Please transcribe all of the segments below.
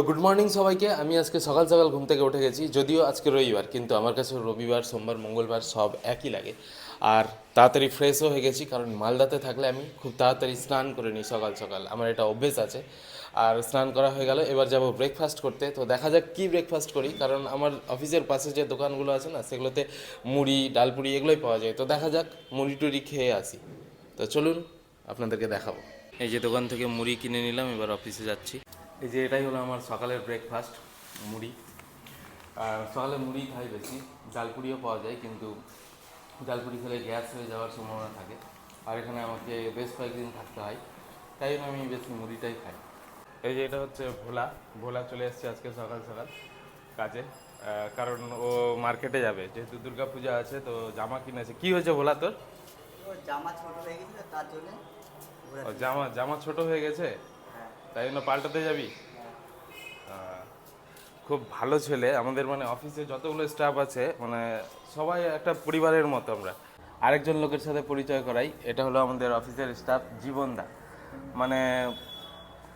তো good morning সবাইকে। আমি আজকে সকাল সকাল ঘুম থেকে উঠে গেছি, যদিও আজকে রবিবার, কিন্তু আমার কাছে রবিবার, সোমবার, মঙ্গলবার সব একই লাগে। আর তাড়াতাড়ি ফ্রেশও হয়ে গেছি, কারণ মালদাতে থাকলে আমি খুব তাড়াতাড়ি স্নান করে নিই সকাল সকাল। আমার এটা অভ্যেস আছে। আর স্নান করা হয়ে গেল, এবার যাব ব্রেকফাস্ট করতে। তো দেখা যাক কী ব্রেকফাস্ট করি, কারণ আমার অফিসের পাশে যে দোকানগুলো আছে না, সেগুলোতে মুড়ি ডালপুরি এগুলোই পাওয়া যায়। তো দেখা যাক মুড়ি টুড়ি খেয়ে আসি। তো চলুন আপনাদেরকে দেখাবো। এই যে দোকান থেকে মুড়ি কিনে নিলাম, এবার অফিসে যাচ্ছি। এই যে এটাই হলো আমার সকালের ব্রেকফাস্ট মুড়ি। আর সকালে মুড়ি খাই বেশি ডালপুরিও পাওয়া যায় কিন্তু ডালপুরি খেলে গ্যাস হয়ে যাওয়ার সম্ভাবনা থাকে। আর এখানে আমাকে বেশ কয়েকদিন থাকতে হয় তাই জন্য আমি বেশি মুড়িটাই খাই। এই যে এটা হচ্ছে ভোলা ভোলা চলে এসেছে আজকে সকাল সকাল কাজে। কারণ ও মার্কেটে যাবে যেহেতু দুর্গা পূজা আছে তো জামা কিনেছে। কি হয়েছে ভোলা তোর? ও জামা ছোট হয়ে গেছিল তার জন্য জামা জামা ছোট হয়ে গেছে? তাই জন্য পাল্টাতে যাবি? খুব ভালো ছেলে। আমাদের মানে অফিসে যতগুলো স্টাফ আছে মানে সবাই একটা পরিবারের মতো আমরা। আরেকজন লোকের সাথে পরিচয় করাই। এটা হলো আমাদের অফিসের স্টাফ জীবনদা। মানে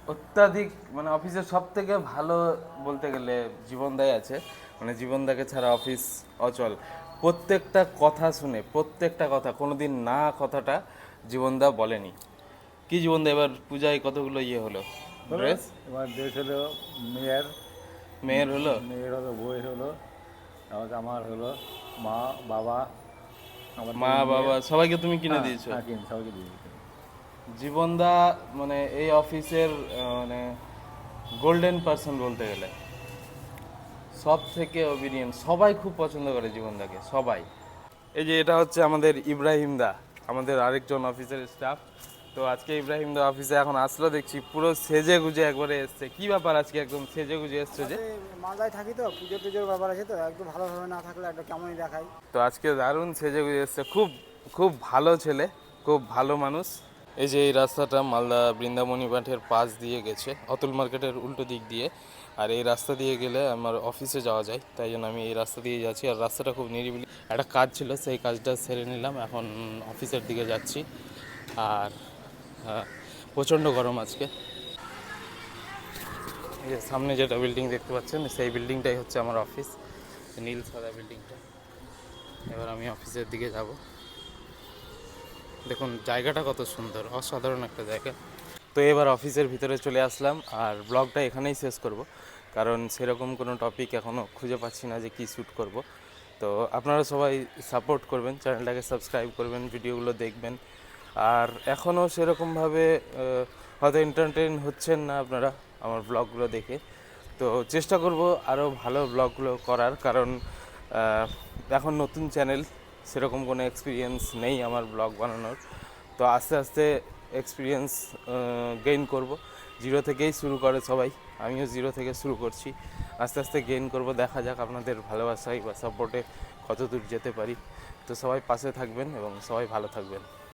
অত্যাধিক মানে অফিসের সব থেকে ভালো বলতে গেলে জীবনদাই আছে। মানে জীবনদাকে ছাড়া অফিস অচল। প্রত্যেকটা কথা শুনে, প্রত্যেকটা কথা, কোনোদিন না কথাটা জীবনদা বলেনি। কি জীবনদা এবার পূজায় কতগুলো ইয়ে হলো? ড্রেস এবার দেশ হলো মেয়ের। মেয়ের হলো? মেয়ের হলো বই হলো আমার আমার হলো মা বাবা আমার মা বাবা সবাইকে তুমি কিনে দিয়েছ? হ্যাঁ কিনে সবাইকে দিয়ে জীবনদা মানে এই অফিসের মানে গোল্ডেন পার্সন বলতে গেলে সব থেকে অবিনিয়ন সবাই খুব পছন্দ করে জীবনদাকে সবাই। এই যে এটা হচ্ছে আমাদের ইব্রাহিম দা আমাদের আরেকজন অফিসের স্টাফ তো আজকে ইব্রাহিম দা অফিসে এখন আসলো দেখছি পুরো সেজে গুজে একবারে এসছে। কি ব্যাপার আজকে একদম সেজে গুজে এসছে যে? মালদায় থাকি তো পুজো টুজোর ব্যাপার আছে তো একটু ভালোভাবে না থাকলে একটা কেমনই দেখাই তো আজকে দারুণ সেজে গুজে এসছে। খুব খুব ভালো ছেলে খুব ভালো মানুষ। এই যে এই রাস্তাটা মালদা বৃন্দাবনী মাঠের পাশ দিয়ে গেছে অতুল মার্কেটের উল্টো দিক দিয়ে। আর এই রাস্তা দিয়ে গেলে আমার অফিসে যাওয়া যায় তাই জন্য আমি এই রাস্তা দিয়ে যাচ্ছি। আর রাস্তাটা খুব নিরিবিলি। একটা কাজ ছিল সেই কাজটা সেরে নিলাম। এখন অফিসের দিকে যাচ্ছি। আর প্রচণ্ড গরম আজকে। এই যে সামনে যেটা বিল্ডিং দেখতে পাচ্ছেন, সেই বিল্ডিংটাই হচ্ছে আমার অফিস নীল সাদা বিল্ডিংটা এবার আমি অফিসের দিকে যাব। দেখুন, জায়গাটা কত সুন্দর, অসাধারণ একটা জায়গা। তো এবার অফিসের ভিতরে চলে আসলাম, আর ব্লগটা এখানেই শেষ করব। কারণ সেরকম কোনো টপিক এখনও খুঁজে পাচ্ছি না যে কী শ্যুট করব। তো আপনারা সবাই সাপোর্ট করবেন চ্যানেলটাকে সাবস্ক্রাইব করবেন ভিডিওগুলো দেখবেন। আর এখনও সেরকমভাবে হয়তো এন্টারটেন হচ্ছেন না আপনারা আমার ব্লগগুলো দেখে। তো চেষ্টা করব আরও ভালো ব্লগগুলো করার কারণ এখন নতুন চ্যানেল সেরকম কোনো এক্সপিরিয়েন্স নেই আমার ব্লগ বানানোর। তো আস্তে আস্তে এক্সপিরিয়েন্স গেইন করব। জিরো থেকেই শুরু করে সবাই, আমিও জিরো থেকে শুরু করছি। আস্তে আস্তে গেইন করব, দেখা যাক আপনাদের ভালোবাসায় বা সাপোর্টে কত দূর যেতে পারি। তো সবাই পাশে থাকবেন এবং সবাই ভালো থাকবেন।